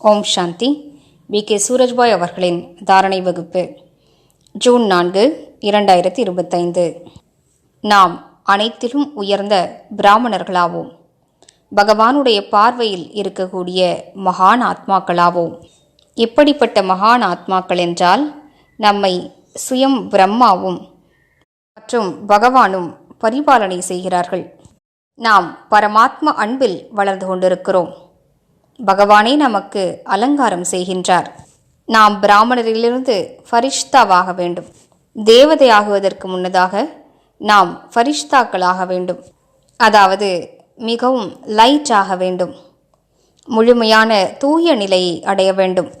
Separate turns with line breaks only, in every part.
Om Shanti. We. K. Surajbhai அவர்களின் தாரணை வகுப்பு. ஜூன் நான்கு இரண்டாயிரத்தி இருபத்தைந்து. நாம் அனைத்திலும் உயர்ந்த பிராமணர்களாவோம். பகவானுடைய பார்வையில் இருக்கக்கூடிய மகான் ஆத்மாக்களாவோம். எப்படிப்பட்ட மகான் ஆத்மாக்கள் என்றால் நம்மை சுயம் பிரம்மாவும் மற்றும் பகவானும் பரிபாலனை செய்கிறார்கள். நாம் பரமாத்ம அன்பில் வளர்ந்து கொண்டிருக்கிறோம். பகவானே நமக்கு அலங்காரம் செய்கின்றார். நாம் பிராமணரிலிருந்து ஃபரிஷ்தாவாக வேண்டும். தேவதையாகுவதற்கு முன்னதாக நாம் ஃபரிஷ்தாக்களாக வேண்டும். அதாவது மிகவும் லைட் ஆக வேண்டும். முழுமையான தூய நிலையை அடைய வேண்டும்.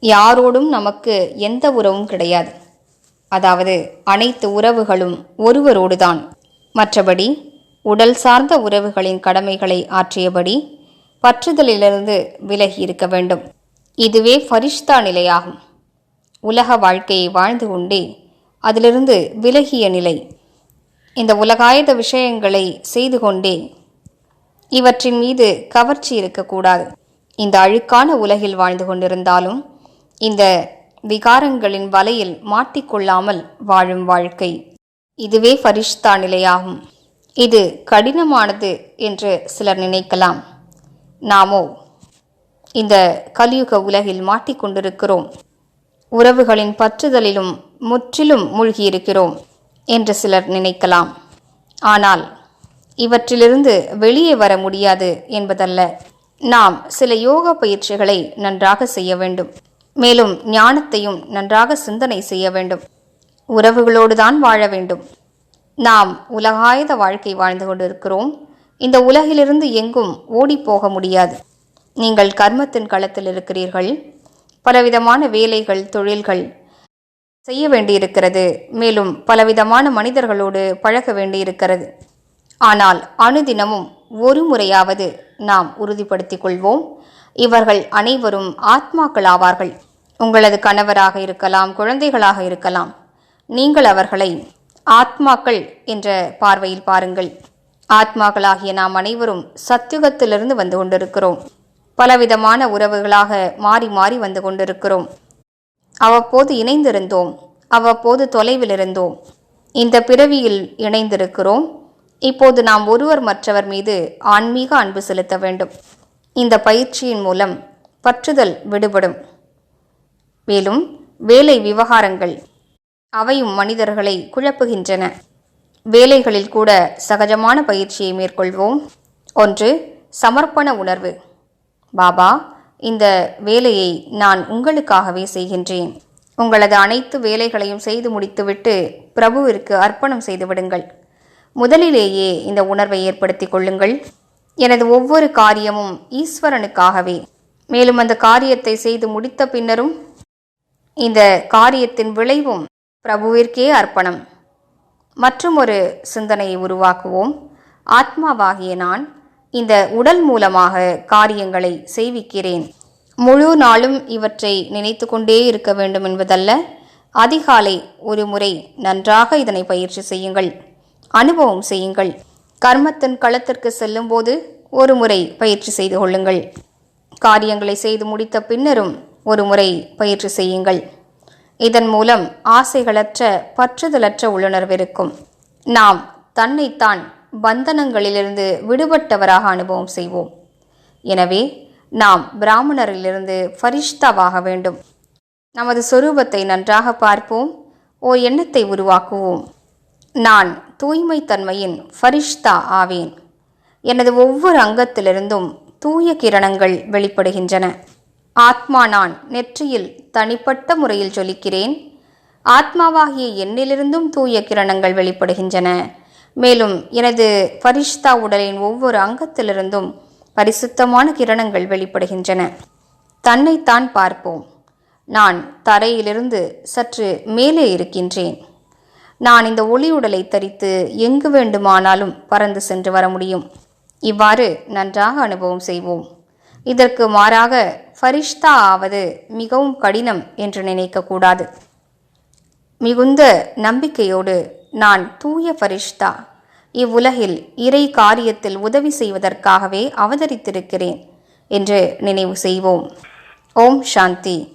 யாரோடும் நமக்கு எந்த உறவும் கிடையாது. அதாவது அனைத்து உறவுகளும் ஒருவரோடுதான். மற்றபடி உடல் சார்ந்த உறவுகளின் கடமைகளை ஆற்றியபடி பற்றுதலிலிருந்து விலகி இருக்க வேண்டும். இதுவே ஃபரிஷ்தா நிலையாகும். உலக வாழ்க்கையை வாழ்ந்து கொண்டே அதிலிருந்து விலகிய நிலை. இந்த உலகாயுத விஷயங்களை செய்து கொண்டே இவற்றின் மீது கவர்ச்சி இருக்கக்கூடாது. இந்த அழுக்கான உலகில் வாழ்ந்து கொண்டிருந்தாலும் இந்த விகாரங்களின் வலையில் மாட்டிக்கொள்ளாமல் வாழும் வாழ்க்கை இதுவே ஃபரிஷ்தா நிலையாகும். இது கடினமானது என்று சிலர் நினைக்கலாம். நாமோ இந்த கலியுக உலகில் மாட்டிக்கொண்டிருக்கிறோம். உறவுகளின் பற்றுதலிலும் முற்றிலும் மூழ்கியிருக்கிறோம் என்று சிலர் நினைக்கலாம். ஆனால் இவற்றிலிருந்து வெளியே வர முடியாது என்பதல்ல. நாம் சில யோக பயிற்சிகளை நன்றாக செய்ய வேண்டும். மேலும் ஞானத்தையும் நன்றாக சிந்தனை செய்ய வேண்டும். உறவுகளோடு தான் வாழ வேண்டும். நாம் உலகாயுத வாழ்க்கை வாழ்ந்து கொண்டிருக்கிறோம். இந்த உலகிலிருந்து எங்கும் ஓடிப்போக முடியாது. நீங்கள் கர்மத்தின் களத்தில் இருக்கிறீர்கள். பலவிதமான வேலைகள் தொழில்கள் செய்ய வேண்டியிருக்கிறது. மேலும் பலவிதமான மனிதர்களோடு பழக வேண்டியிருக்கிறது. ஆனால் அணுதினமும் ஒரு முறையாவது நாம் உறுதிப்படுத்திக் கொள்வோம். இவர்கள் அனைவரும் ஆத்மாக்கள் ஆவார்கள் உங்களது கணவராக இருக்கலாம் குழந்தைகளாக இருக்கலாம். நீங்கள் அவர்களை ஆத்மாக்கள் என்ற பார்வையில் பாருங்கள். ஆத்மாக்களாகிய நாம் அனைவரும் சத்தியுகத்திலிருந்து வந்து கொண்டிருக்கிறோம். பலவிதமான உறவுகளாக மாறி மாறி வந்து கொண்டிருக்கிறோம். அவ்வப்போது இணைந்திருந்தோம். அவ்வப்போது தொலைவில் இருந்தோம் இந்த பிறவியில் இணைந்திருக்கிறோம். இப்போது நாம் ஒருவர் மற்றவர் மீது ஆன்மீக அன்பு செலுத்த வேண்டும். இந்த பயிற்சியின் மூலம் பற்றுதல் விடுபடும். மேலும் வேலை விவகாரங்கள் அவையும் மனிதர்களை குழப்புகின்றன. வேலைகளில் கூட சகஜமான பயிற்சியை மேற்கொள்வோம். ஒன்று சமர்ப்பண உணர்வு. பாபா இந்த வேலையை நான் உங்களுக்காகவே செய்கின்றேன். உங்களது அனைத்து வேலைகளையும் செய்து முடித்துவிட்டு பிரபுவிற்கு அர்ப்பணம் செய்து விடுங்கள். முதலிலேயே இந்த உணர்வை ஏற்படுத்தி கொள்ளுங்கள். எனது ஒவ்வொரு காரியமும் ஈஸ்வரனுக்காகவே. மேலும் அந்த காரியத்தை செய்து முடித்த பின்னரும் இந்த காரியத்தின் விளைவும் பிரபுவிற்கே அர்ப்பணம். மற்றும் ஒரு சிந்தனையை உருவாக்குவோம். ஆத்மாவாகிய நான் இந்த உடல் மூலமாக காரியங்களை செய்விக்கிறேன். முழு நாளும் இவற்றை நினைத்து கொண்டே இருக்க வேண்டும் என்பதல்ல. அதிகாலை ஒரு முறை நன்றாக இதனை பயிற்சி செய்யுங்கள். அனுபவம் செய்யுங்கள். கர்மத்தின் களத்திற்கு செல்லும்போது ஒரு முறை பயிற்சி செய்து கொள்ளுங்கள். காரியங்களை செய்து முடித்த பின்னரும் ஒரு முறை பயிற்சி செய்யுங்கள். இதன் மூலம் ஆசைகளற்ற பற்றுதலற்ற உள்ளுணர்வு இருக்கும் நாம் தன்னைத்தான் பந்தனங்களிலிருந்து விடுபட்டவராக அனுபவம் செய்வோம். எனவே நாம் பிராமணரிலிருந்து ஃபரிஷ்தாவாக வேண்டும். நமது சொரூபத்தை நன்றாக பார்ப்போம். ஓர் எண்ணத்தை உருவாக்குவோம். நான் தூய்மை தன்மையின் ஃபரிஷ்தா ஆவேன். எனது ஒவ்வொரு அங்கத்திலிருந்தும் தூய கிரணங்கள் வெளிப்படுகின்றன. ஆத்மா நான் நெற்றியில் தனிப்பட்ட முறையில் ஜொலிக்கிறேன். ஆத்மாவாகிய என்னிலிருந்தும் தூய கிரணங்கள் வெளிப்படுகின்றன. மேலும் எனது பரிஷ்தா உடலின் ஒவ்வொரு அங்கத்திலிருந்தும் பரிசுத்தமான கிரணங்கள் வெளிப்படுகின்றன. தன்னைத்தான் பார்ப்போம். நான் தரையிலிருந்து சற்று மேலே இருக்கின்றேன். நான் இந்த ஒளி உடலை தரித்து எங்கு வேண்டுமானாலும் பறந்து சென்று வர முடியும். இவ்வாறு நன்றாக அனுபவம் செய்வோம். இதற்கு மாறாக ஃபரிஷ்தா ஆவது மிகவும் கடினம் என்று நினைக்கக்கூடாது. மிகுந்த நம்பிக்கையோடு நான் தூய ஃபரிஷ்தா இவ்வுலகில் இறை காரியத்தில் உதவி செய்வதற்காகவே அவதரித்திருக்கிறேன் என்று நினைவு செய்வோம். ஓம் சாந்தி.